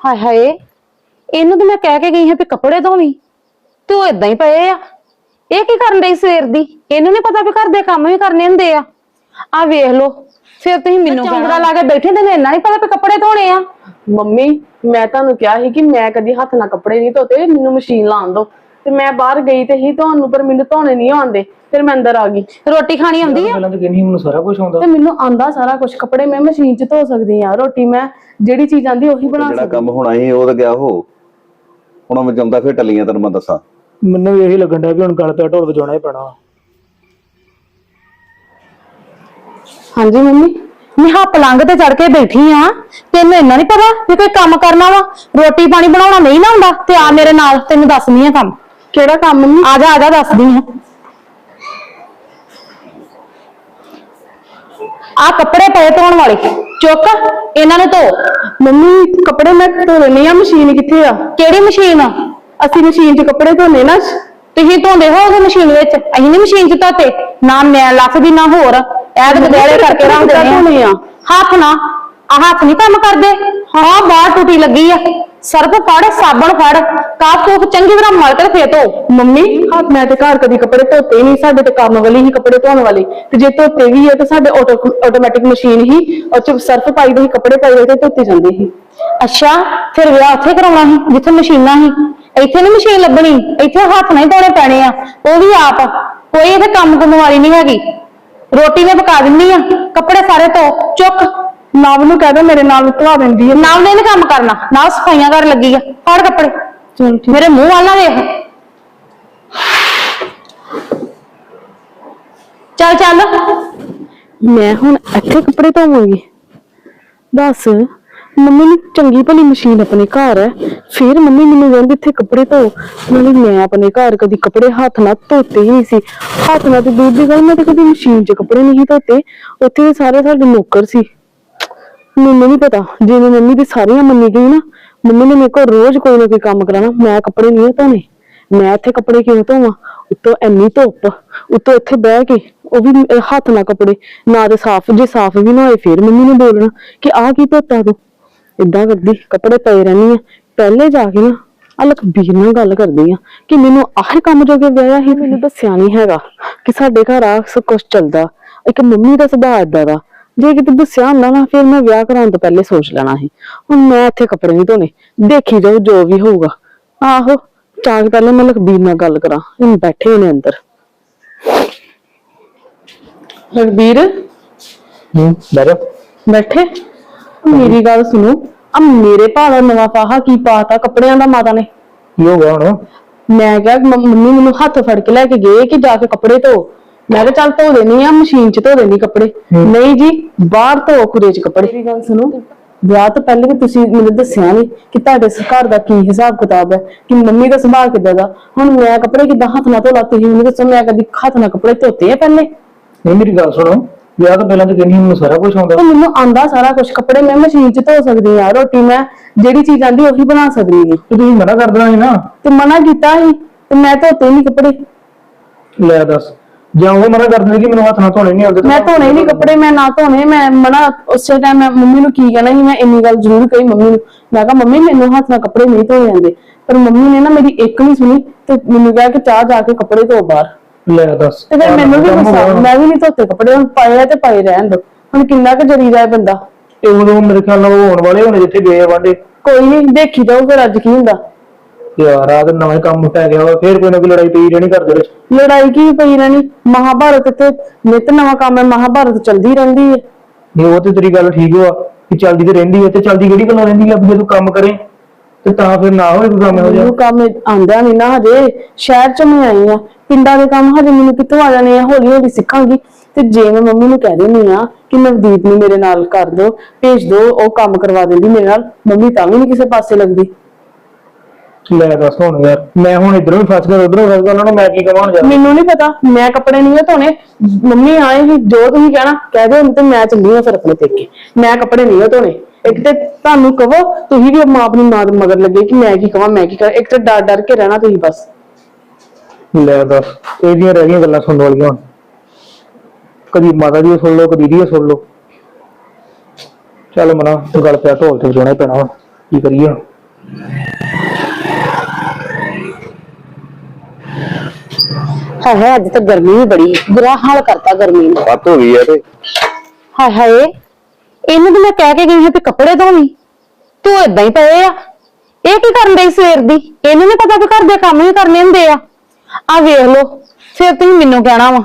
ਹਾਏ ਹਾਏ ਇਹਨੂੰ ਤਾਂ ਮੈਂ ਕਹਿ ਕੇ ਗਈ ਹਾਂ ਵੀ ਕੱਪੜੇ ਧੋਵੀਂ ਤੇ ਉਹ ਇਦਾਂ ਹੀ ਪਏ ਆ। ਇਹ ਕੀ ਕਰਨ ਡਈ ਸਵੇਰ ਦੀ? ਇਹਨੂੰ ਨਹੀਂ ਪਤਾ ਵੀ ਘਰ ਦੇ ਕੰਮ ਵੀ ਕਰਨੇ ਹੁੰਦੇ ਆ। ਆ ਵੇਖ ਲੋ ਫਿਰ ਤੁਸੀਂ ਮੈਨੂੰ ਚੌਂਕੜਾ ਲਾ ਕੇ ਬੈਠੇ ਤੈਨੂੰ ਇੰਨਾ ਨਹੀਂ ਪਤਾ ਵੀ ਕੱਪੜੇ ਧੋਣੇ ਆ। ਮੰਮੀ ਮੈਂ ਤੁਹਾਨੂੰ ਕਿਹਾ ਸੀ ਕਿ ਮੈਂ ਕਦੀ ਹੱਥ ਨਾਲ ਕੱਪੜੇ ਨਹੀਂ ਧੋਤੇ ਮੈਨੂੰ ਮਸ਼ੀਨ ਲਾਉਣ ਦਿਓ। ਤੇ ਮੈਂ ਬਾਹਰ ਗਈ ਤੇ ਹੀ ਤੁਹਾਨੂੰ ਪਰ ਮੈਨੂੰ ਧੋਣੇ ਨਹੀਂ ਆਉਂਦੇ ਫਿਰ ਮੈਂ ਅੰਦਰ ਆ ਗਈ। ਰੋਟੀ ਖਾਣੀ ਆਉਂਦੀ ਆ? ਪਹਿਲਾਂ ਤਾਂ ਕਹਿੰਦੀ ਮੈਨੂੰ ਸਾਰਾ ਕੁਝ ਆਉਂਦਾ। ਤੇ ਮੈਨੂੰ ਆਂਦਾ ਸਾਰਾ ਕੁਝ ਕੱਪੜੇ ਮੈਂ ਮਸ਼ੀਨ 'ਚ ਧੋ ਸਕਦੀ ਆ ਰੋਟੀ ਮੈਂ ਜਿਹੜੀ ਚੀਜ਼ ਆਂਦੀ ਉਹੀ ਬਣਾ ਜਿਹੜਾ ਸਕਦੀ। ਕੰਮ ਹੋਣਾ ਸੀ ਉਹ ਤਾਂ ਗਿਆ ਹੋ ਹੁਣ ਮੈਂ ਜਾਂਦਾ ਫਿਰ ਟੱਲੀਆਂ ਤੈਨੂੰ ਮੈਂ ਦੱਸਾਂ। ਮੈਨੂੰ ਵੀ ਇਹੀ ਲੱਗਣ ਡਿਆ ਵੀ ਹੁਣ ਗੱਲ ਪਿਆ ਢੋਲ ਵਜਾਉਣਾ ਹੀ ਪੈਣਾ। ਹਾਂਜੀ ਮੰਮੀ ਮੈਂ ਹਾਂ ਪਲੰਗ ਤੇ ਚੜ ਕੇ ਬੈਠੀ ਆ ਤੈਨੂੰ ਇੰਨਾ ਨਹੀਂ ਪਤਾ ਵੀ ਕੋਈ ਕੰਮ ਕਰਨਾ ਵਾ? ਰੋਟੀ ਪਾਣੀ ਬਣਾਉਣਾ ਨਹੀਂ ਨਾ ਹੁੰਦਾ? ਤੇ ਆ ਮੇਰੇ ਨਾਲ ਤੈਨੂੰ ਦੱਸਣੀ ਆ ਕੰਮ। ਕਿਹੜਾ ਕੰਮ ਮੰਮੀ ਆ ਜਾ ਆ ਜਾ ਦੱਸਦੀ ਆ ਆ ਕੱਪੜੇ ਪਏ ਧੋਣ ਵਾਲੇ ਚੁੱਕ ਇਹਨਾਂ ਨੂੰ ਧੋ। ਮੰਮੀ ਕੱਪੜੇ ਮੈਂ ਧੋ ਲੈਣੀ ਆ ਮਸ਼ੀਨ ਕਿੱਥੇ ਆ? ਕਿਹੜੀ ਮਸ਼ੀਨ ਆ? ਅਸੀਂ ਮਸ਼ੀਨ 'ਚ ਕੱਪੜੇ ਧੋਨੇ ਨਾ। ਤੁਸੀਂ ਧੋਂਦੇ ਹੋਗੇ ਮਸ਼ੀਨ ਵਿੱਚ? ਅਸੀਂ ਨਹੀਂ ਮਸ਼ੀਨ 'ਚ ਧੋਤੇ। ਨਾ ਮੈਂ ਲੱਥਦੀ ਨਾ ਹੋਰ। ਐਦ ਬਦੇਲੇ ਕਰਕੇ ਧੋਣੇ ਨੇ ਆ। ਹੱਥ ਨਾ ਆ ਹੱਥ ਨਹੀਂ ਕੰਮ ਕਰਦੇ? ਹਾਂ ਬਾਹਰ ਟੁੱਟੀ ਲੱਗੀ ਆ। ਸਰਫ ਫੜ ਸਾਬਣ ਫੜ ਕਾਪ ਕੂਪ ਚੰਗੀ ਤਰ੍ਹਾਂ ਮਲ ਕੇ ਫੇਰ ਧੋ ਮੰਮੀ ਹੱਥ ਮੈਂ ਤੇ ਘਰ ਕਦੀ ਕੱਪੜੇ ਧੋਤੇ ਨਹੀਂ ਸਾਡੇ ਤੇ ਕੰਮ ਵਾਲੀ ਹੀ ਕੱਪੜੇ ਧੋਣ ਵਾਲੀ। ਤੇ ਜੇ ਧੋਤੇ ਵੀ ਹੈ ਤੇ ਸਾਡੇ ਆਟੋਮੈਟਿਕ ਮਸ਼ੀਨ ਹੀ ਉਹ ਚ ਸਰਫ ਪਾਈ ਦੇ ਸੀ ਕੱਪੜੇ ਪਾਈ ਦੇ ਤੇ ਧੋਤੇ ਜਾਂਦੇ ਸੀ ਅੱਛਾ ਫਿਰ ਵਿਆਹ ਉੱਥੇ ਕਰਾਉਣਾ ਸੀ ਜਿੱਥੇ ਮਸ਼ੀਨਾਂ ਸੀ? ਇੱਥੇ ਨਹੀਂ ਮਸ਼ੀਨ ਲੱਭਣੀ ਇੱਥੇ ਹੱਥ ਨਹੀਂ ਧੋਣੇ ਪੈਣੇ ਆ। ਉਹ ਵੀ ਆਪ ਕੋਈ ਇਹਦੇ ਕੰਮ ਕੁਮ ਵਾਲੀ ਨਹੀਂ ਹੈਗੀ। ਰੋਟੀ ਮੈਂ ਪਕਾ ਦਿੰਨੀ ਆ ਕੱਪੜੇ ਸਾਰੇ ਧੋ ਚੁੱਕ। ਨਾਮ ਨੂੰ ਕਹਿ ਦੋ ਮੇਰੇ ਨਾਲ ਧਵਾ ਦਿੰਦੀ ਹੈ ਨਾਲ ਨੇ ਨੀ ਕੰਮ ਕਰਨਾ। ਨਾਲ ਸਫਾਈਆਂ ਕਰਨ ਲੱਗੀ ਆ। ਫੜ ਕੱਪੜੇ। ਚਲ ਠੀਕ। ਮੇਰੇ ਮੂੰਹ ਵੱਲ ਨਾ ਵੇਖ। ਚੱਲ ਚੱਲ। ਮੈਂ ਹੁਣ ਇੱਥੇ ਕੱਪੜੇ ਧੋਵਾਂਗੀ। ਦੱਸ ਮੰਮੀ ਨੂੰ ਚੰਗੀ ਭਲੀ ਮਸ਼ੀਨ ਆਪਣੇ ਘਰ ਹੈ। ਫਿਰ ਮੰਮੀ ਮੈਨੂੰ ਕਹਿੰਦੀ ਇੱਥੇ ਕੱਪੜੇ ਧੋ। ਨਾਲੇ ਮੈਂ ਆਪਣੇ ਘਰ ਕਦੀ ਕੱਪੜੇ ਹੱਥ ਨਾਲ ਧੋਤੇ ਹੀ ਨਹੀਂ ਸੀ। ਹੱਥ ਨਾਲ ਤੇ ਦੂਰ ਦੀ ਗੱਲ ਮੈਂ ਤੇ ਕਦੀ ਮਸ਼ੀਨ 'ਚ ਕੱਪੜੇ ਨਹੀਂ ਸੀ ਧੋਤੇ। ਉੱਥੇ ਸਾਰੇ ਸਾਡੇ ਨੌਕਰ ਸੀ। ਮੈਨੂੰ ਨਹੀਂ ਪਤਾ। ਜਿਵੇਂ ਮੰਮੀ ਦੀ ਸਾਰੀਆਂ ਮੰਨੀ ਗਈ ਨਾ, ਮੰਮੀ ਨੇ ਮੇਰੇ ਕੋਲ ਰੋਜ਼ ਕੋਈ ਨਾ ਕੋਈ ਕੰਮ ਕਰਾਣਾ ਮੈਂ ਕੱਪੜੇ ਨਹੀਂ ਧੋਣੇ। ਮੈਂ ਇੱਥੇ ਕੱਪੜੇ ਕਿਉਂ ਧੋਵਾਂ? ਉੱਤੋਂ ਐਨੀ ਧੁੱਪ, ਉੱਤੋਂ ਇੱਥੇ ਬਹਿ ਕੇ ਉਹ ਵੀ ਮੇਰੇ ਹੱਥ ਨਾਲ ਕੱਪੜੇ, ਨਾ ਤੇ ਸਾਫ਼, ਜੇ ਸਾਫ਼ ਵੀ ਨਾ ਹੋਏ, ਫਿਰ ਮੰਮੀ ਨੇ ਬੋਲਣਾ ਕਿ ਆਹ ਕੀ ਧੋਤਾ ਤੂੰ? ਇਦਾਂ ਕਰਦੀ, ਕੱਪੜੇ ਪਏ ਰਹਿਣੀ ਆ। ਪਹਿਲੇ ਜਾ ਕੇ ਨਾ ਆ ਲਖਬੀਰ ਨਾਲ ਗੱਲ ਕਰਦੀ ਆ ਕਿ ਮੈਨੂੰ ਆਹ ਕੰਮ ਜੋ ਕਿ ਵਿਆਹਿਆ ਸੀ, ਮੈਨੂੰ ਦੱਸਿਆ ਨਹੀਂ ਹੈਗਾ ਕਿ ਸਾਡੇ ਘਰ ਆ ਸਭ ਕੁਝ ਚੱਲਦਾ। ਇੱਕ ਮੰਮੀ ਦਾ ਸੁਭਾਅ ਏਦਾਂ ਦਾ। ਜੇ ਕਿਤੇ ਦੱਸਿਆ ਹੁੰਦਾ ਨਾ ਫਿਰ ਮੈਂ ਵਿਆਹ ਕਰਾਉਣ ਤੋਂ ਪਹਿਲੇ ਸੋਚ ਲੈਣਾ ਸੀ। ਹੁਣ ਮੈਂ ਇੱਥੇ ਕੱਪੜੇ ਨਹੀਂ ਧੋਣੇ ਦੇਖੀ ਜਾਓ ਜੋ ਵੀ ਹੋਊਗਾ। ਆਹੋ ਚਾਹ ਕੇ ਪਹਿਲੇ ਮੈਂ ਲਖਬੀਰ ਨਾਲ ਗੱਲ ਕਰਾਂ ਇਹ ਬੈਠੇ ਹੋਣੇ ਅੰਦਰ। ਲਖਬੀਰ? ਹੂੰ ਜਾ। ਬੈਠੇ? ਮੇਰੀ ਗੱਲ ਸੁਣੋ ਆ ਮੇਰੇ ਭਾ ਦਾ ਨਵਾਂ ਫਾਹਾ ਕੀ ਪਾਤਾ ਕੱਪੜਿਆਂ ਦਾ ਮਾਤਾ ਨੇ? ਕੀ ਹੋ ਗਿਆ ਹੁਣ? ਮੈਂ ਕਿਹਾ ਮੰਮੀ ਮੈਨੂੰ ਹੱਥ ਫੜ ਕੇ ਲੈ ਕੇ ਗਏ ਕਿ ਜਾ ਕੇ ਕੱਪੜੇ ਧੋ। ਮੈਂ ਕਿਹਾ ਚੱਲ ਧੋ ਦੇਣੀ ਆ ਮਸ਼ੀਨ 'ਚ ਧੋ ਦੇਣੀ ਕੱਪੜੇ। ਨਹੀਂ ਜੀ ਬਾਹਰ ਧੋ 'ਚ ਕੱਪੜੇ। ਮੇਰੀ ਗੱਲ ਸੁਣੋ ਵਿਆਹ ਤੋਂ ਪਹਿਲੇ ਵੀ ਤੁਸੀਂ ਮੈਨੂੰ ਦੱਸਿਆ ਨਹੀਂ ਕਿ ਤੁਹਾਡੇ ਘਰ ਦਾ ਕੀ ਹਿਸਾਬ ਕਿਤਾਬ ਹੈ ਕਿ ਮੰਮੀ ਦਾ ਸੁਭਾਅ ਕਿੱਦਾਂ ਦਾ। ਹੁਣ ਮੈਂ ਕੱਪੜੇ ਕਿੱਦਾਂ ਹੱਥ ਨਾਲ ਧੋਲਾ ਤੁਸੀਂ ਮੈਨੂੰ ਦੱਸੋ ਮੈਂ ਕਦੀ ਹੱਥ ਨਾਲ ਕੱਪੜੇ ਧੋਤੇ ਆ ਪਹਿਲੇ? ਨਹੀਂ ਮੇਰੀ ਗੱਲ ਸੁਣੋ ਵਿਆਹ ਤੋਂ ਪਹਿਲਾਂ ਤਾਂ ਕਹਿੰਦੀ ਮੈਨੂੰ ਸਾਰਾ ਕੁਝ ਆਉਂਦਾ। ਮੈਨੂੰ ਆਂਦਾ ਸਾਰਾ ਕੁਝ ਕੱਪੜੇ ਮੈਂ ਮਸ਼ੀਨ 'ਚ ਧੋ ਸਕਦੀ ਆ ਰੋਟੀ ਮੈਂ ਜਿਹੜੀ ਚੀਜ਼ ਆਂਦੀ ਉਹੀ ਬਣਾ ਸਕਦੀ ਹਾਂ। ਤੇ ਤੁਸੀਂ ਮਨਾ ਕਰ ਦੇਣਾ ਸੀ ਨਾ? ਤੇ ਮਨਾ ਕੀਤਾ ਸੀ ਤੇ ਮੈਂ ਧੋਤੇ ਨਹੀਂ ਕੱਪੜੇ। ਲੈ ਦੱਸ। ਜਾਂ ਉਹ ਮਨਾ ਕਰ ਦਿੰਦੇ ਕਿ ਮੈਨੂੰ ਹੱਥ ਨਾਲ ਧੋਣੇ ਨਹੀਂ ਆਉਂਦੇ ਤਾਂ ਮੈਂ ਧੋਣੇ ਨਹੀਂ ਕੱਪੜੇ ਮੈਂ ਨਾ ਧੋਣੇ ਮੈਂ ਮਨਾ ਉਸੇ ਟਾਈਮ ਮੈਂ ਮੰਮੀ ਨੂੰ ਕੀ ਕਹਿਣਾ ਸੀ ਮੈਂ ਇੰਨੀ ਗੱਲ ਜ਼ਰੂਰ ਕਹੀ ਮੰਮੀ ਨੂੰ। ਮੈਂ ਕਿਹਾ ਮੰਮੀ ਮੈਨੂੰ ਹੱਥ ਨਾਲ ਕੱਪੜੇ ਨਹੀਂ ਧੋਏ ਜਾਂਦੇ। ਪਰ ਮੰਮੀ ਨੇ ਨਾ ਮੇਰੀ ਇੱਕ ਨਹੀਂ ਸੁਣੀ ਤੇ ਮੈਨੂੰ ਕਿਹਾ ਕਿ ਚਾਹ ਜਾ ਕੇ ਕੱਪੜੇ ਧੋ ਬਾਹਰ। ਲੈ ਦੱਸ। ਤੇ ਫਿਰ ਮੈਨੂੰ ਵੀ ਹੋ ਗੁੱਸਾ। ਮੈਂ ਵੀ ਨਹੀਂ ਧੋਤੇ ਕੱਪੜੇ ਹੁਣ ਪਾਏ ਆ ਤੇ ਪਾਏ ਰਹਿਣ ਦੋ। ਹੁਣ ਕਿੰਨਾ ਕੁ ਜਰੀ ਜਾਏ ਬੰਦਾ? ਤੇ ਉਦੋਂ ਮੇਰੇ ਖਿਆਲ ਨਾਲ ਉਹ ਹੋਣ ਵਾਲੇ ਹੋਣੇ ਜਿੱਥੇ ਗਏ ਆ ਵਾਂਡੇ ਕੋਈ ਨਹੀਂ ਦੇਖੀ ਜਾਓ ਫਿਰ ਅੱਜ ਕੀ ਹੁੰਦਾ। ਯਾਰ ਆ ਤੇ ਨਵਾਂ ਹੀ ਕੰਮ ਪੈ ਗਿਆ ਵਾ ਫੇਰ ਕੋਈ ਨਾ ਕੋਈ ਲੜਾਈ ਪਈ ਰਹਿਣੀ ਘਰ ਦੇ ਵਿੱਚ। ਲੜਾਈ ਕੀ ਪਈ ਰਹਿਣੀ? ਮਹਾਭਾਰਤ ਤੇ ਨਿਤ ਨਵਾਂ ਕੰਮ ਹੈ ਮਹਾਭਾਰਤ ਚਲਦੀ ਰਹਿੰਦੀ ਹੈ। ਨਹੀਂ ਉਹ ਤੇ ਤੇਰੀ ਗੱਲ ਠੀਕ ਵਾ ਕਿ ਚੱਲਦੀ ਤੇ ਰਹਿੰਦੀ ਹੈ ਤੇ ਚੱਲਦੀ ਕਿਹੜੀ ਗੱਲੋਂ ਰਹਿੰਦੀ ਆ ਵੀ ਜੇ ਤੂੰ ਕੰਮ ਕਰੇ ਤੇ ਤਾਂ ਫਿਰ ਨਾ ਹੋਏ ਕੋਈ ਕੰਮ ਹੋ ਜਾ ਮੈਨੂੰ ਕੰਮ ਆਂਦਾ ਨਹੀਂ ਨਾ ਹਜੇ ਸ਼ਹਿਰ ਚ ਮੈਂ ਆਈ ਆ ਪਿੰਡਾਂ ਦੇ ਕੰਮ ਹਜੇ ਮੈਨੂੰ ਕਿੱਥੋਂ ਆ ਜਾਣੇ ਆ ਹੌਲੀ ਹੌਲੀ ਸਿੱਖਾਂਗੀ। ਤੇ ਜੇ ਮੈਂ ਮੰਮੀ ਨੂੰ ਕਹਿ ਦਿੰਦੀ ਆ ਕਿ ਨਵਦੀਪ ਨੂੰ ਮੇਰੇ ਨਾਲ ਕਰ ਦਿਓ ਭੇਜ ਦਿਓ ਉਹ ਕੰਮ ਕਰਵਾ ਦਿੰਦੀ ਮੇਰੇ ਨਾਲ ਮੰਮੀ ਤਾਂ ਵੀ ਨਹੀਂ ਕਿਸੇ ਪਾਸੇ ਲੱਗਦੀ। ਲੈ ਦੱਸ ਹੁਣ ਯਾਰ। ਮੈਂ ਹੁਣ ਇਧਰੋਂ ਵੀ ਫਸ ਗਿਆ ਉਧਰੋਂ ਫਸ ਗਿਆ ਉਹਨਾਂ ਨੂੰ ਮੈਂ ਕੀ ਕਵਾਂ ਜਾ ਮੈਨੂੰ ਨਹੀਂ ਪਤਾ। ਮੈਂ ਕੱਪੜੇ ਨਹੀਂ ਧੋਣੇ। ਮੰਮੀ ਆਏਗੀ ਜੋ ਤੁਸੀਂ ਕਹਿਣਾ ਕਹਿ ਦਿਓ ਤੇ ਮੈਂ ਚੱਲੀ ਆ ਫਿਰ ਆਪਣੇ ਪੇਕੇ। ਮੈਂ ਕੱਪੜੇ ਨਹੀਂ ਧੋਣੇ। ਇੱਕ ਤੇ ਤੁਹਾਨੂੰ ਕਹੋ ਤੁਸੀਂ ਵੀ ਮਾਂ ਆਪਣੀ ਮਾਂ ਦੇ ਮਗਰ ਲੱਗੇ ਕਿ ਮੈਂ ਕੀ ਕਵਾਂ ਮੈਂ ਕੀ ਕਰਾਂ। ਇੱਕ ਤੇ ਡਰ ਡਰ ਕੇ ਰਹਿਣਾ ਤੁਸੀਂ ਬਸ। ਲੈ ਦੱਸ ਇਹਦੀਆਂ ਰਹਿ ਗਈਆਂ ਗੱਲਾਂ ਸੁਣਨ ਵਾਲੀਆਂ ਹੁਣ। ਕਦੀ ਮਾਤਾ ਦੀ ਸੁਣ ਲਓ ਕਦੀ ਦੀ ਸੁਣ ਲਓ। ਚੱਲ ਮਨਾ ਗੱਲ ਪਿਆ ਢੋਲ ਤੇ ਵਜਾਉਣਾ ਹੀ ਪੈਣਾ ਕੀ ਕਰੀਏ ਹਾਏ ਹਾਏ ਅੱਜ ਤਾਂ ਗਰਮੀ ਵੀ ਬੜੀ ਬੁਰਾ ਹਾਲ ਕਰਤਾ ਗਰਮੀ ਨੇ। ਹੱਥ ਹੋ ਗਈ ਆ ਤੇ। ਹਾਏ ਹਾਏ ਇਹਨੂੰ ਤਾਂ ਮੈਂ ਕਹਿ ਕੇ ਗਈ ਹਾਂ ਕਿ ਕੱਪੜੇ ਧੋਵੀਂ। ਤੂੰ ਏਦਾਂ ਹੀ ਪਏ ਆ। ਇਹ ਕੀ ਕਰਨ ਡਈ ਸਵੇਰ ਦੀ? ਇਹਨੂੰ ਨੀ ਪਤਾ ਵੀ ਘਰ ਦੇ ਕੰਮ ਵੀ ਕਰਨੇ ਹੁੰਦੇ ਆ। ਆ ਵੇਖ ਲੋ ਫਿਰ ਤੁਸੀਂ ਮੈਨੂੰ ਕਹਿਣਾ ਵਾ।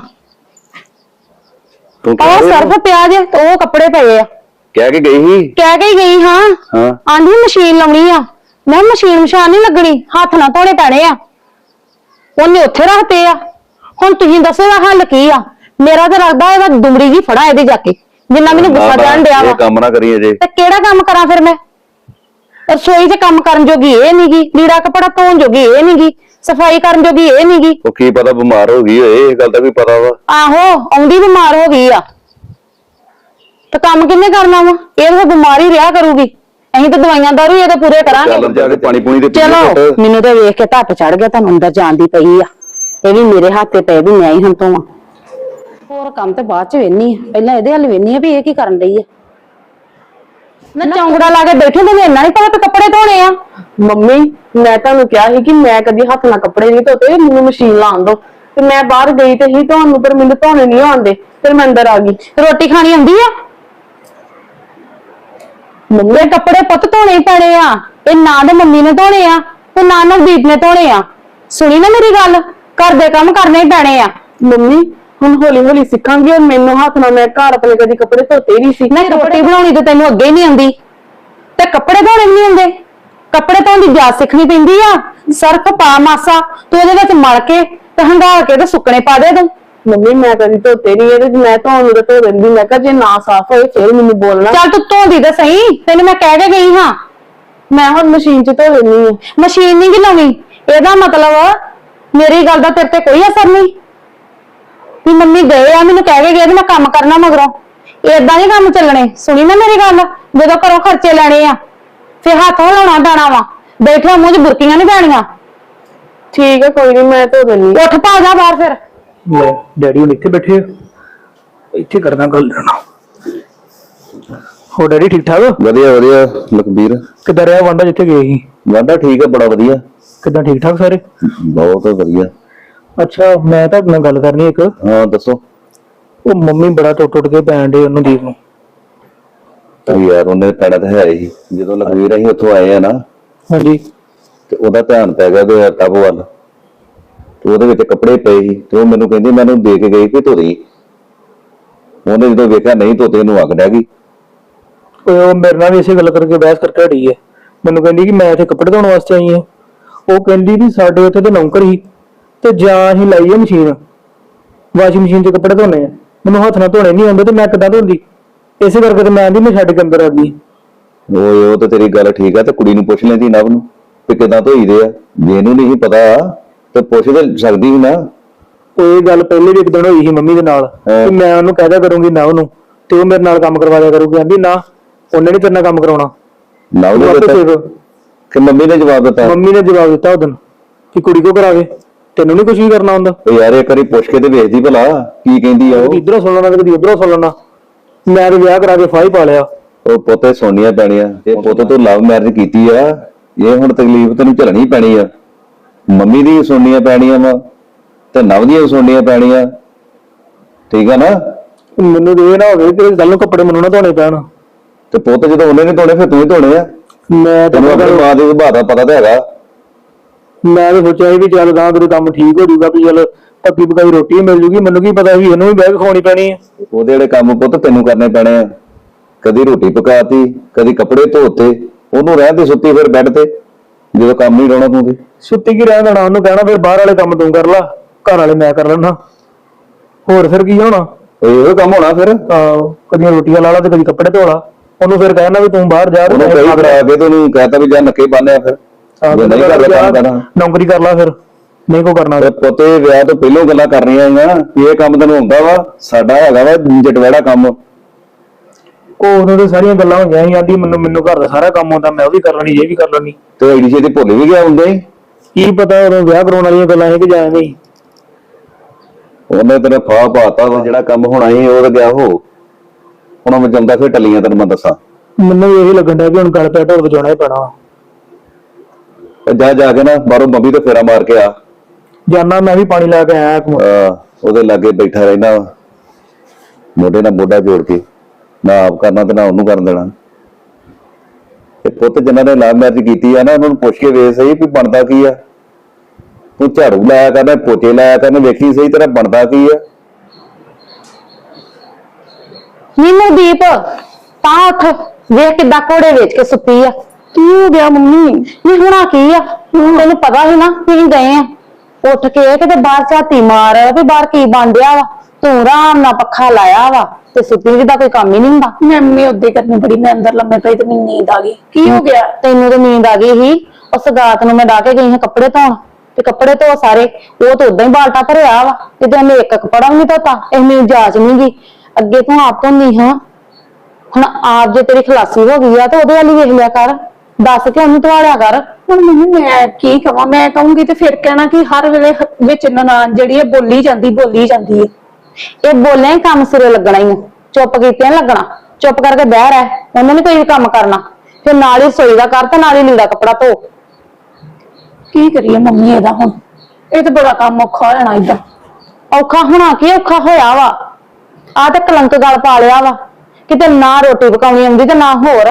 ਤੂੰ ਉਹ ਕਹਿ ਰਹੀ ਸਰਫ ਪਿਆ ਜੇ ਤੇ ਉਹ ਕੱਪੜੇ ਪਏ ਆ। ਕਹਿ ਕੇ ਗਈ ਸੀ? ਕਹਿ ਕੇ ਹੀ ਗਈ ਹਾਂ। ਹਾਂ। ਆਂਦੀ ਮਸ਼ੀਨ ਲਾਉਣੀ ਆ। ਮੈਂ ਕਿਹਾ ਮਸ਼ੀਨ ਮਸ਼ਾਨ ਨਹੀਂ ਲੱਗਣੀ ਹੱਥ ਨਾਲ ਧੋਣੇ ਪੈਣੇ ਆ। ਉਹਨੇ ਉੱਥੇ ਰੱਖਤੇ ਆ। ਹੁਣ ਤੁਸੀਂ ਦੱਸੋ ਇਹਦਾ ਹੱਲ ਕੀ ਆ? ਮੇਰਾ ਤਾਂ ਲੱਗਦਾ ਇਹਦਾ ਦੁਮੜੀ ਜੀ ਫੜਾ ਇਹਦੇ ਜਾ ਕੇ। ਜਿੰਨਾ ਮੈਨੂੰ ਗੁੱਸਾ ਚੜਨ ਡਿਆ ਇਹ ਵਾ। ਕੰਮ ਨਾ ਕਰੀ ਅਜੇ ਤੇ ਕਿਹੜਾ ਕੰਮ ਕਰਾਂ ਫਿਰ ਮੈਂ? ਰਸੋਈ 'ਚ ਕੰਮ ਕਰਨ ਜੋਗੀ ਇਹ ਨਹੀਂਗੀ ਲੀੜਾ ਕਪੜਾ ਧੋਣ ਜੋਗੀ ਇਹ ਨਹੀਂਗੀ ਸਫ਼ਾਈ ਕਰਨ ਜੋਗੀ ਇਹ ਨਹੀਂਗੀ ਉਹ ਕੀ ਪਤਾ ਬਿਮਾਰ ਹੋ ਗਈ ਹੋਏ ਇਹ ਗੱਲ ਦਾ ਵੀ ਪਤਾ ਵਾ। ਆਹੋ ਆਉਂਦੀ ਬਿਮਾਰ ਹੋ ਗਈ ਆ। ਤੇ ਕੰਮ ਕਿੰਨੇ ਕਰਨਾ ਵਾ? ਇਹ ਤਾਂ ਬਿਮਾਰ ਹੀ ਰਿਹਾ ਕਰੂਗੀ। ਅਸੀਂ ਤਾਂ ਦਵਾਈਆਂ ਦਾਰੂ ਇਹਦੇ ਪੂਰੇ ਕਰਾਂਗੇ। ਚੱਲ ਜਾ ਕੇ ਪਾਣੀ ਪੂਣੀ ਦੇ ਪੀ ਚਲੋ ਘੁੱਟ। ਮੈਨੂੰ ਤਾਂ ਵੇਖ ਕੇ ਧੱਪ ਚੜ ਗਿਆ ਤੁਹਾਨੂੰ ਅੰਦਰ ਜਾਣ ਦੀ ਪਈ ਆ। ਇਹ ਵੀ ਮੇਰੇ ਹੱਥ ਤੇ ਪਏ ਵੀ ਮੈਂ ਹੀ ਹੁਣ ਤੋਂ ਆ। ਹੋਰ ਕੰਮ ਤੇ ਬਾਅਦ ਚ ਵੇਨੀ ਆ। ਪਹਿਲਾਂ ਇਹਦੇ ਹੱਲ ਵੇਨੀ ਆ ਵੀ ਇਹ ਕੀ ਕਰਨ ਡਈ ਆ। ਨਾ ਚੌਂਗੜਾ ਲਾ ਕੇ ਬੈਠੇ ਤੇ ਇੰਨਾ ਨਹੀਂ ਪਤਾ ਵੀ ਕੱਪੜੇ ਧੋਣੇ ਆ। ਮੰਮੀ ਮੈਂ ਤੁਹਾਨੂੰ ਕਿਹਾ ਸੀ ਕਿ ਮੈਂ ਕਦੀ ਹੱਥ ਨਾਲ ਕੱਪੜੇ ਨਹੀਂ ਧੋਤੇ ਮੈਨੂੰ ਮਸ਼ੀਨ ਲਾਉਣ ਦਿਓ। ਤੇ ਮੈਂ ਬਾਹਰ ਗਈ ਤੇ ਹੀ ਤੁਹਾਨੂੰ ਪਰ ਮੈਨੂੰ ਧੋਣੇ ਨਹੀਂ ਆਉਂਦੇ ਫਿਰ ਮੈਂ ਅੰਦਰ ਆ ਗਈ। ਰੋਟੀ ਖਾਣੀ ਆਉਂਦੀ ਆ? ਮੰਮੀ ਕੱਪੜੇ ਪੁੱਤ ਧੋਣੇ ਹੀ ਪੈਣੇ ਆ। ਇਹ ਨਾ ਤੇ ਮੰਮੀ ਨੇ ਧੋਣੇ ਆ ਤੇ ਨਾ ਨਵਦੀਪ ਨੇ ਧੋਣੇ ਆ। ਸੁਣੀ ਨਾ ਮੇਰੀ ਗੱਲ? ਘਰ ਦੇ ਕੰਮ ਕਰਨੇ ਹੀ ਪੈਣੇ ਆ। ਮੰਮੀ ਹੁਣ ਹੌਲੀ ਹੌਲੀ ਸਿੱਖਾਂਗੀ ਔਰ ਮੈਨੂੰ ਹੱਥ ਨਾਲ ਮੈਂ ਘਰ ਆਪਣੇ ਕਦੀ ਕੱਪੜੇ ਧੋਤੇ ਨਹੀਂ ਸੀ। ਨਾ ਰੋਟੀ ਬਣਾਉਣੀ ਤੇ ਤੈਨੂੰ ਅੱਗੇ ਨਹੀਂ ਆਉਂਦੀ। ਤੇ ਕੱਪੜੇ ਧੋਣੇ ਵੀ ਨਹੀਂ ਆਉਂਦੇ। ਕੱਪੜੇ ਧੋਣ ਦੀ ਜਾਚ ਸਿੱਖਣੀ ਪੈਂਦੀ ਆ। ਸਰਫ ਪਾ ਮਾਸਾ ਤੂੰ ਇਹਦੇ ਵਿੱਚ ਮਲ ਕੇ ਤੇ ਹੰਗਾ ਕੇ ਤੇ ਸੁੱਕਣੇ ਪਾ ਦੇ ਤੂੰ। ਮੰਮੀ ਮੈਂ ਕਦੀ ਧੋਤੇ ਨਹੀਂ ਇਹਦੇ 'ਚ ਮੈਂ ਧੋਣ ਨੂੰ ਤਾਂ ਧੋ ਦਿੰਦੀ। ਮੈਂ ਕਿਹਾ ਜੇ ਨਾ ਸਾਫ਼ ਹੋਏ ਫਿਰ ਮੈਨੂੰ ਬੋਲਣਾ। ਚੱਲ ਤੂੰ ਧੋਦੀ ਤਾਂ ਸਹੀ। ਤੈਨੂੰ ਮੈਂ ਕਹਿ ਕੇ ਗਈ ਹਾਂ। ਮੈਂ ਹੁਣ ਮਸ਼ੀਨ 'ਚ ਧੋ ਲੈਣੀ ਆ ਮਸ਼ੀਨ ਨਹੀਂ ਲਾਉਣੀ ਇਹਦਾ ਮਤਲਬ ਮੇਰੀ ਗੱਲ ਦਾ ਤੇਰੇ ਤੇ ਕੋਈ ਅਸਰ ਨਹੀਂ। ਵੀ ਮੰਮੀ ਗਏ ਆ ਮੈਨੂੰ ਕਹਿ ਕੇ ਗਏ ਮੈਂ ਕੰਮ ਕਰਨਾ ਮਗਰੋਂ। ਏਦਾਂ ਨਹੀਂ ਕੰਮ ਚੱਲਣੇ ਸੁਣੀ ਨਾ ਮੇਰੀ ਗੱਲ? ਜਦੋਂ ਘਰੋਂ ਖਰਚੇ ਲੈਣੇ ਆ ਫਿਰ ਹੱਥ ਹਿਲਾਉਣਾ ਪੈਣਾ ਵਾ। ਬੈਠਿਆ ਮੂੰਹ 'ਚ ਬੁਰਕੀਆਂ ਨਹੀਂ ਪੈਣੀਆਂ। ਠੀਕ ਹੈ ਕੋਈ ਨਹੀਂ ਮੈਂ ਧੋ ਦਿੰਨੀ ਆਂ। ਉੱਠ ਪਾ ਜਾ ਬਾਹਰ ਫਿਰ। ਲੈ ਡੈਡੀ ਹੁਣ ਇੱਥੇ ਬੈਠੇ ਆ। ਇੱਥੇ ਕਰਦਾ ਗੱਲ ਲੈਣਾ ਹੋ ਡੈਡੀ ਠੀਕ ਠਾਕ? ਵਧੀਆ ਵਧੀਆ ਲਖਬੀਰ। ਕਿੱਦਾਂ ਰਿਹਾ ਵਾਂਡਾ ਜਿੱਥੇ ਗਏ ਸੀ? ਵਾਂਡਾ ਠੀਕ ਹੈ ਬੜਾ ਵਧੀਆ। ਕਿੱਦਾਂ ਠੀਕ ਠਾਕ ਸਾਰੇ? ਬਹੁਤ ਵਧੀਆ। ਅੱਛਾ ਮੈਂ ਤੁਹਾਡੇ ਨਾਲ ਗੱਲ ਕਰਨੀ ਇੱਕ। ਹਾਂ ਦੱਸੋ। ਉਹ ਮੰਮੀ ਬੜਾ ਟੁੱਟ ਟੁੱਟ ਕੇ ਪੈਣ ਡੇ ਉਹਨੂੰ ਦੀਪ ਨੂੰ। ਉਹ ਯਾਰ ਉਹਨੇ ਪੈਣਾ ਤਾਂ ਹੈ ਹੀ। ਜਦੋਂ ਲਖਬੀਰ ਅਸੀਂ ਉੱਥੋਂ ਆਏ ਆ ਨਾ ਹਾਂਜੀ। ਤੇ ਉਹਦਾ ਧਿਆਨ ਪੈ ਗਿਆ ਉਹਦੇ ਟੱਬ ਵੱਲ। ਤੇ ਉਹਦੇ ਵਿੱਚ ਕੱਪੜੇ ਪਏ ਸੀ ਤੇ ਉਹ ਮੈਨੂੰ ਕਹਿੰਦੀ ਮੈਨੂੰ ਦੇ ਕੇ ਗਈ ਕਿ ਧੋ ਦੇ ਉਹਨੇ ਜਦੋਂ ਵੇਖਿਆ ਨਹੀਂ ਧੋਤੇ ਇਹਨੂੰ ਅੱਗ ਡੈ ਗਈ। ਉਹ ਉਹ ਮੇਰੇ ਨਾਲ ਵੀ ਇਸੇ ਗੱਲ ਕਰਕੇ ਬਹਿਸ ਕਰਕੇ ਹਟੀ ਹੈ ਮੈਨੂੰ ਕਹਿੰਦੀ ਕਿ ਮੈਂ ਇੱਥੇ ਕੱਪੜੇ ਧੋਣ ਵਾਸਤੇ ਆਈ ਹਾਂ ਉਹ ਕਹਿੰਦੀ ਵੀ ਸਾਡੇ ਉੱਥੇ ਤੇ ਨੌਕਰ ਹੀ ਤੇ ਜਾਂ ਹੀ ਲਾਈ ਹੈ ਮਸ਼ੀਨ। ਵਾਸ਼ਿੰਗ ਮਸ਼ੀਨ 'ਚ ਕੱਪੜੇ ਧੋਣੇ ਆ। ਮੈਨੂੰ ਹੱਥ ਨਾਲ ਧੋਣੇ ਨਹੀਂ ਆਉਂਦੇ ਤੇ ਮੈਂ ਕਿੱਦਾਂ ਧੋਂਦੀ? ਇਸੇ ਕਰਕੇ ਤੇ ਮੈਂ ਆਂਦੀ ਮੈਂ ਛੱਡ ਕੇ ਅੰਦਰ ਆ ਗਈ। ਓਏ ਉਹ ਤੇ ਤੇਰੀ ਗੱਲ ਠੀਕ ਆ ਤੇ ਕੁੜੀ ਨੂੰ ਪੁੱਛ ਲੈਂਦੀ ਨਵ ਨੂੰ ਕਿ ਕਿਦਾਂ ਧੋਈਦੇ ਆ। ਜੇ ਇਹਨੂੰ ਨਹੀਂ ਪਤਾ ਤੇ ਪੁੱਛ ਤੇ ਸਕਦੀ ਸੀ ਨਾ। ਉਹ ਇਹ ਗੱਲ ਪਹਿਲੇ ਵੀ ਇੱਕ ਦਿਨ ਹੋਈ ਸੀ ਮੰਮੀ ਦੇ ਨਾਲ। ਕਿ ਮੈਂ ਉਹਨੂੰ ਕਹਿਦਾ ਕਰੂੰਗੀ ਨਾ ਉਹਨੂੰ ਤੇ ਉਹ ਮੇਰੇ ਨਾਲ ਕੰਮ ਕਰਵਾ ਦਿਆ ਕਰੂਗੀ। ਆਂਦੀ ਨਾ ਉਹਨੇ ਨਹੀਂ ਤੇਰੇ ਨਾਲ ਕੰਮ ਕਰਾਉਣਾ। ਨਵ ਤੂੰ ਨੇ ਕਿ ਮੰਮੀ ਨੇ ਜਵਾਬ ਦਿੱਤਾ? ਮੰਮੀ ਨੇ ਜਵਾਬ ਦਿੱਤਾ ਉਦੋਂ ਕਿ ਕੁੜੀ ਕੋ ਕਰਾਵੇ। ਤੈਨੂੰ ਨਹੀਂ ਕੁਝ ਵੀ ਕਰਨਾ ਹੁੰਦਾ। ਓ ਯਾਰ ਇੱਕ ਵਾਰੀ ਪੁੱਛ ਕੇ ਤੇ ਵੇਖਦੀ ਭਲਾ ਕੀ ਕਹਿੰਦੀ ਆ ਉਹ। ਇਧਰੋਂ ਸੁਣ ਲੈਣਾ ਤੇ ਕਦੀ ਉਧਰੋਂ ਸੁਣ ਲੈਣਾ। ਮੈਂ ਤੇ ਵਿਆਹ ਕਰਾ ਕੇ ਫਾਈ ਪਾ ਲਿਆ। ਉਹ ਪੁੱਤੇ ਸੋਨੀਆਂ ਪੈਣੀਆਂ ਇਹ ਪੁੱਤ ਤੂੰ ਲਵ ਮੈਰਿਜ ਕੀਤੀ ਆ। ਇਹ ਹੁਣ ਤਕਲੀਫ ਤੈਨੂੰ ਝੱਲਣੀ ਪੈਣੀ ਆ। ਮੰਮੀ ਦੀ ਸੁਣਨੀਆਂ ਪੈਣੀਆਂ ਵਾ ਤੇ ਨਵ ਦੀਆਂ ਸੁਣਨੀਆਂ ਪੈਣੀਆਂ ਠੀਕ ਆ ਨਾ? ਮੈਨੂੰ ਤੇ ਇਹ ਨਾ ਹੋਵੇ ਕਿ ਗੱਲ ਨੂੰ ਕੱਪੜੇ ਮੈਨੂੰ ਨਾ ਧੋਣੇ ਪੈਣ। ਤੇ ਪੁੱਤ ਜਦੋਂ ਉਹਨੇ ਨਹੀਂ ਧੋਣੇ ਫਿਰ ਤੂੰ ਹੀ ਧੋਣੇ ਆ। ਮੈਂ ਤਾਂ ਤੈਨੂੰ ਆਪਣੀ ਮਾਂ ਦੇ ਸੁਭਾਅ ਦਾ ਪਤਾ ਤਾਂ ਹੈਗਾ। ਮੈਂ ਤਾਂ ਸੋਚਿਆ ਸੀ ਵੀ ਚੱਲ ਗਾਂ ਤੇਰੇ ਕੰਮ ਠੀਕ ਹੋ ਜਾਊਗਾ ਵੀ ਚੱਲ ਪੱਕੀ ਪਕਾਈ ਰੋਟੀ ਮਿਲ ਜੂਗੀ ਮੈਨੂੰ ਕੀ ਪਤਾ ਵੀ ਇਹਨੂੰ ਵੀ ਬਹਿ ਕੇ ਖਾਣੀ ਪੈਣੀ ਹੈ ਉਹਦੇ ਜਿਹੜੇ ਕੰਮ ਪੁੱਤ ਤੈਨੂੰ ਕਰਨੇ ਪੈਣੇ ਆ। ਕਦੀ ਰੋਟੀ ਪਕਾਤੀ ਕਦੀ ਕੱਪੜੇ ਧੋਤੇ ਉਹਨੂੰ ਰਹਿਣ ਦੇ ਸੁੱਤੀ ਫਿਰ ਬੈੱਡ ਤੇ ਜਦੋਂ ਕੰਮ ਨਹੀਂ ਲਾਉਣਾ ਤੂੰ ਤੇ। ਸੁੱਤੀ ਕੀ ਰਹਿਣ ਦੇਣਾ ਉਹਨੂੰ ਕਹਿਣਾ ਫਿਰ ਬਾਹਰ ਵਾਲੇ ਕੰਮ ਤੂੰ ਕਰ ਲਾ ਘਰ ਵਾਲੇ ਮੈਂ ਕਰ ਲੈਣਾ ਹੋਰ ਫਿਰ ਕੀ ਹੋਣਾ? ਇਹੋ ਕੰਮ ਹੋਣਾ ਫਿਰ। ਆਹੋ, ਕਦੀ ਰੋਟੀਆਂ ਲਾ ਲਾ ਤੇ ਕਦੀ ਕੱਪੜੇ ਧੋ ਲਾ। ਉਹਨੂੰ ਫਿਰ ਕਹਿਣਾ ਵੀ ਤੂੰ ਬਾਹਰ ਜਾ ਉਹਨੂੰ ਕਈ ਕਰਾ ਕੇ ਤੇ ਉਹਨੂੰ ਕਹਤਾ ਵੀ ਜਾ ਨੱਕੇ ਬੰਨਿਆ ਫਿਰ। ਜੇ ਨਹੀਂ ਕਰਦਾ ਕੰਮ ਕਰਨਾ। ਨੌਕਰੀ ਕਰ ਲਾ ਫਿਰ। ਨਹੀਂ ਕੋ ਕਰਨਾ। ਤੇ ਪੁੱਤੇ ਵਿਆਹ ਤੋਂ ਪਹਿਲਾਂ ਗੱਲਾਂ ਕਰਨੀਆਂ ਆਈਆਂ ਇਹ ਕੰਮ ਤੈਨੂੰ ਹੁੰਦਾ ਵਾ ਸਾਡਾ ਹੈਗਾ ਵਾ ਜਟਵੈੜਾ ਕੰਮ। ਉਹ ਉਹਨਾਂ ਦੇ ਸਾਰੀਆਂ ਗੱਲਾਂ ਹੋਈਆਂ ਸੀ ਆਂਦੀ ਮੈਨੂੰ ਮੈਨੂੰ ਘਰ ਦਾ ਸਾਰਾ ਕੰਮ ਆਉਂਦਾ ਮੈਂ ਉਹ ਵੀ ਕਰ ਲੈਣੀ ਇਹ ਵੀ ਕਰ ਲੈਣੀ ਤੇ ਐਡੀ ਛੇਤੀ ਭੁੱਲ ਵੀ ਗਿਆ ਹੁੰਦਾ ਹੀ। ਕੀ ਪਤਾ ਉਦੋਂ ਵਿਆਹ ਕਰਾਉਣ ਵਾਲੀਆਂ ਗੱਲਾਂ ਸੀ ਕਿ ਜਾਂ ਨਹੀਂ। ਉਹਨੇ ਤੇਰੇ ਫਾਹ ਪਾਤਾ ਜਿਹੜਾ ਕੰਮ ਹੋਣਾ ਸੀ ਉਹ ਤਾਂ ਗਿਆ ਹੋ। ਹੁਣ ਮੈਂ ਜਾਂਦਾ ਫਿਰ ਟੱਲੀਆਂ ਤੈਨੂੰ ਮੈਂ ਦੱਸਾਂ। ਮੈਨੂੰ ਇਹੀ ਲੱਗਣ ਡਿਆ ਵੀ ਹੁਣ ਗੱਲ ਪੈ ਢੋਲ ਵਜਾਉਣਾ ਹੀ ਪੈਣਾ। ਜਾ ਜਾ ਕੇ ਨਾ ਬਾਹਰੋਂ ਮੰਮੀ ਤੋਂ ਫੇਰਾ ਮਾਰ ਕੇ ਆ। ਜਾਨਾ ਮੈਂ ਵੀ ਪਾਣੀ ਲੈ ਕੇ ਆਇਆ ਇੱਕ। ਅਹ ਉਹਦੇ ਲਾਗੇ ਬੈਠਾ ਰਹਿਣਾ। ਮੋਢੇ ਨਾਲ ਮੋਢਾ ਜੋੜ ਕੇ। ਨਾ ਆਪ ਕਰਨਾ ਤੇ ਨਾ ਉਹਨੂੰ ਕਰਨ ਦੇਣਾ। ਤੇ ਪੁੱਤ ਜਿਨ੍ਹਾਂ ਨੇ ਲਵ ਮੈਰਿਜ ਕੀਤੀ ਆ ਨਾ ਉਹਨਾਂ ਨੂੰ ਪੁੱਛ ਕੇ ਵੇਖ ਸਹੀ ਵੀ ਬਣਦਾ ਕੀ ਆ। ਤੂੰ ਝਾੜੂ ਲਾਇਆ ਕਰਨਾ ਪੋਚੇ ਲਾਇਆ ਕਰਨਾ ਵੇਖੀ ਸਹੀ ਤੇਰਾ ਬਣਦਾ ਕੀ ਆ। ਨੀਨੂ ਦੀਪ ਤਾਂ ਉੱਠ ਵੇਖ ਕਿੱਦਾਂ ਘੋੜੇ ਵੇਚ ਕੇ ਸੁੱਤੀ ਆ। ਕੀ ਹੋ ਗਿਆ ਮੰਮੀ? ਨਹੀਂ ਹੁਣਾ ਕੀ ਆ? ਤੈਨੂੰ ਪਤਾ ਸੀ ਨਾ ਅਸੀਂ ਗਏ ਆ। ਉੱਠ ਕੇ ਕਿਤੇ ਬਾਹਰ ਝਾਤੀ ਮਾਰ ਵੀ ਬਾਹਰ ਕੀ ਬਣ ਡਿਆ ਵਾ? ਤੂੰ ਆਰਾਮ ਨਾਲ ਪੱਖਾ ਲਾਇਆ ਵਾ ਤੇ ਸੁੱਤੀ ਦਾ ਕੋਈ ਕੰਮ ਹੀ ਨਹੀਂ ਹੁੰਦਾ। ਮੰਮੀ ਉੱਦੇ ਕਰਨੀ ਬੜੀ ਮੈਂ ਅੰਦਰ ਲੰਮੇ ਪਈ ਤੇ ਮੈਨੂੰ ਨੀਂਦ ਆ ਗਈ। ਕੀ ਹੋ ਗਿਆ? ਤੈਨੂੰ ਤੇ ਨੀਂਦ ਆ ਗਈ ਸੀ ਉਸ ਗਾਤ ਨੂੰ ਮੈਂ ਡਾ ਕੇ ਗਈ ਹਾਂ ਕੱਪੜੇ ਧੋਣ। ਤੇ ਕੱਪੜੇ ਧੋ ਸਾਰੇ ਉਹ ਤਾਂ ਉਦਾਂ ਹੀ ਬਾਲਟਾ ਭਰਿਆ ਵਾ ਤੇ ਤੈਨੂੰ ਇੱਕ ਕੱਪੜਾ ਵੀ ਨਹੀਂ ਧੋਤਾ ਇਹ ਮੈਨੂੰ ਜਾਚ ਨਹੀਂ ਗਈ। ਅੱਗੇ ਤੂੰ ਆਪ ਧੋਨੀ ਹਾਂ। ਹੁਣ ਆਪ ਜੇ ਤੇਰੀ ਖਲਾਸੀ ਹੋ ਗਈ ਆ ਤੇ ਉਹਦੇ ਵਾਲੀ ਵੇਖ ਲਿਆ ਕਰ। ਦੱਸ ਕੇ ਉਹਨੂੰ ਧਵਾਲਿਆ ਕਰ। ਹੁਣ ਮੰਮੀ ਮੈਂ ਕੀ ਕਵਾਂ? ਮੈਂ ਕਹੂੰਗੀ ਤੇ ਫਿਰ ਕਹਿਣਾ ਕਿ ਹਰ ਵੇਲੇ ਹ- ਵਿੱਚ ਨਨਾਣ ਜਿਹੜੀ ਹੈ ਬੋਲੀ ਜਾਂਦੀ ਬੋਲੀ ਜਾਂਦੀ ਹੈ ਇਹ ਬੋਲਿਆ ਹੀ ਕੰਮ ਸਿਰੇ ਲੱਗਣਾ ਹੀ ਆ। ਚੁੱਪ ਕੀਤੇ ਨੀ ਲੱਗਣਾ। ਚੁੱਪ ਕਰਕੇ ਬਹਿ ਰਹਿ। ਉਹਨੇ ਨੀ ਕੋਈ ਵੀ ਕੰਮ ਕਰਨਾ। ਫਿਰ ਨਾਲ ਹੀ ਰਸੋਈ ਦਾ ਕਰ ਤੇ ਨਾਲ ਹੀ ਲੀੜਾ ਕੱਪੜਾ ਧੋ। ਕੀ ਕਰੀਏ ਮੰਮੀ ਇਹਦਾ ਹੁਣ? ਇਹ ਤਾਂ ਬੜਾ ਕੰਮ ਔਖਾ ਹੋ ਜਾਣਾ ਇਦਾਂ ਔਖਾ ਹੋਣਾ ਕੀ? ਔਖਾ ਹੋਇਆ ਵਾ। ਆ ਤੇ ਕਲੰਕ ਗਲ ਪਾ ਲਿਆ ਵਾ। ਕਿਤੇ ਨਾ ਰੋਟੀ ਪਕਾਉਣੀ ਆਉਂਦੀ ਤੇ ਨਾ ਹੋਰ।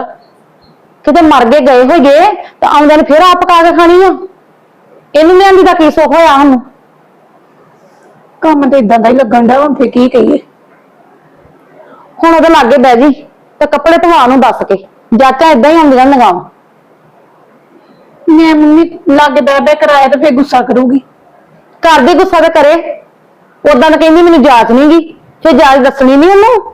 ਕਿਤੇ ਮਰ ਗਏ ਗਏ ਹੋਈਏ ਤਾਂ ਆਉਂਦੇ ਨੇ ਫਿਰ ਆਪ ਪਕਾ ਕੇ ਖਾਣੀ ਆ। ਇਹਨੂੰ ਲਿਆਂਦੀ ਦਾ ਕੀ ਸੁੱਖ ਹੋਇਆ ਸਾਨੂੰ? ਕੰਮ ਤੇ ਇਦਾਂ ਦਾ ਹੀ ਲੱਗਣ ਦਾ ਹੁਣ ਫੇ ਕੀ ਕਹੀਏ। ਹੁਣ ਉਹਦੇ ਲਾਗੇ ਬਹਿ ਜੀ ਤੇ ਕੱਪੜੇ ਧਵਾ ਨੂੰ ਦੱਸ ਕੇ। ਜਾਚਾ ਇਦਾਂ ਹੀ ਆਉਂਦੀਆਂ ਲਗਾਉ ਮੈਂ ਮੰਮੀ ਲਾਗੇ ਬਹਿ ਬਹਿ ਕਰਾਇਆ ਤੇ ਫੇ ਗੁੱਸਾ ਕਰੂਗੀ। ਘਰ ਦੀ ਗੁੱਸਾ ਤੇ ਕਰੇ। ਉਦਾਂ ਤਾਂ ਕਹਿੰਦੀ ਮੈਨੂੰ ਜਾਚ ਨਹੀਂ ਫਿਰ ਜਾਚ ਦੱਸਣੀ ਨਹੀਂ ਉਹਨੂੰ?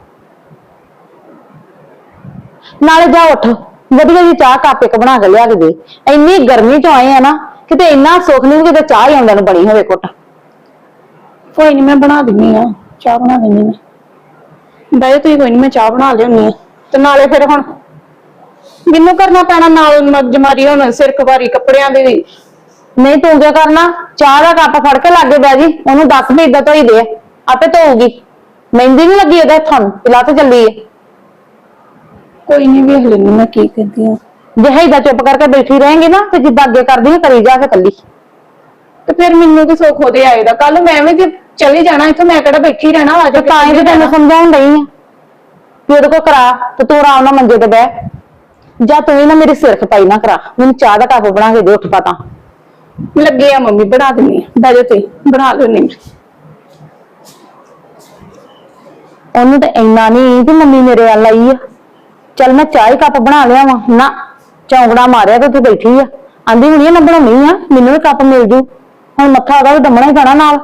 ਨਾਲੇ ਜਾ ਉੱਠ ਵਧੀਆ ਜੀ ਚਾਹ ਕੱਪ ਇੱਕ ਬਣਾ ਕੇ ਲਿਆ ਕੇ ਦੇ। ਇੰਨੀ ਗਰਮੀ ਚ ਆਏ ਆ ਨਾ ਕਿਤੇ ਇੰਨਾ ਸੁੱਖ ਨਹੀਂ ਕਿਤੇ ਚਾਹ ਹੀ ਆਉਂਦਾ ਨੂੰ ਬਣੀ ਹੋਵੇ ਕੁੱਟ ਕੋਈ ਨਹੀਂ ਮੈਂ ਬਣਾ ਦਿੰਨੀ ਆ ਚਾਹ ਬਣਾ ਦਿੰਨੀ ਮੈਂ ਜਾ ਤੁਸੀਂ ਕੋਈ ਨਹੀਂ ਮੈਂ ਚਾਹ ਬਣਾ ਲਿਆਉਣੀ ਆ। ਤੇ ਨਾਲੇ ਫਿਰ ਹੁਣ ਮੈਨੂੰ ਕਰਨਾ ਪੈਣਾ ਨਾਲ ਮਗਜ ਮਾਰੀ ਹੁਣ ਸਿਰ ਕਵਾਰੀ ਕੱਪੜਿਆਂ ਦੇ ਵੀ। ਨਹੀਂ ਤੂੰ ਕੀ ਕਰਨਾ? ਚਾਹ ਦਾ ਕੱਪ ਫੜ ਕੇ ਲਾਗੇ ਬਹਿ ਜੀ ਉਹਨੂੰ ਦੱਸ ਵੀ ਇਦਾਂ ਧੋਈ ਦੇ ਆਪੇ ਧੋਊਗੀ। ਮਹਿੰਦੀ ਨਹੀਂ ਲੱਗੀ ਉਹਦੇ ਹੱਥਾਂ ਨੂੰ? ਪਿਲਾ ਤੇ ਚੱਲੀ ਏ ਕੋਈ ਨਹੀਂ ਵੇਖ ਲੈਣੀ ਮੈਂ ਕੀ ਕਰਦੀ ਆ। ਜੇ ਏਦਾਂ ਚੁੱਪ ਕਰਕੇ ਬੈਠੀ ਰਹੇਂਗੀ ਨਾ ਤੇ ਜਿੱਦਾਂ ਅੱਗੇ ਕਰਦੀ ਹੈ ਕਰੀ ਜਾ ਕੇ ਕੱਲੀ ਤੇ ਫਿਰ ਮੈਨੂੰ ਕੀ ਸੁੱਖ ਉਹਦੇ ਆਏਗਾ ਕੱਲ ਮੈਂ ਵੀ ਜੇ ਚਲੇ ਜਾਣਾ ਇੱਥੋਂ ਮੈਂ ਕਿਹੜਾ ਬੈਠੀ ਰਹਿਣਾ ਆ ਜਾ ਤੇ ਤਾਂ ਹੀ ਤੇ ਤੈਨੂੰ ਸਮਝਾਉਣ ਡਈ ਆ। ਵੀ ਉਹਦੇ ਕੋ ਕਰਾ ਤੇ ਤੂੰ ਆਰਾਮ ਨਾਲ ਮੰਜੇ ਤੇ ਬਹਿ। ਜਾਂ ਤੂੰ ਵੀ ਨਾ ਮੇਰੀ ਸਿਰ ਖਪਾਈ ਨਾ ਕਰਾ। ਮੈਨੂੰ ਚਾਹ ਦਾ ਕੱਪ ਬਣਾ ਕੇ ਦੇ ਉੱਠ ਪਤਾ ਲੱਗੇ ਆ ਮੰਮੀ ਬਣਾ ਦਿੰਨੀ ਆ। ਬਹਿ ਜਾ ਤੁਸੀਂ ਬਣਾ ਲਿਓ ਨਹੀਂ ਉਹਨੂੰ ਤਾਂ ਇੰਨਾ ਨਹੀਂ ਕਿ ਮੰਮੀ ਮੇਰੇ ਵੱਲ ਆਈ ਆ। ਚੱਲ ਮੈਂ ਚਾਹ ਹੀ ਕੱਪ ਬਣਾ ਲਿਆ ਵਾਂ। ਨਾ, ਚੌਂਕੜਾ ਮਾਰਿਆ ਤੇ ਤੂੰ ਬੈਠੀ ਆ। ਆਂਦੀ ਹੁਣੀ ਆ ਬਣਾਉਣੀ ਆ, ਮੈਨੂੰ ਵੀ ਕੱਪ ਮਿਲ ਜੂ। ਹੁਣ ਮੱਥਾ ਉਹਦਾ ਵੀ ਦਮਣਾ ਹੀ ਪੈਣਾ ਨਾਲ।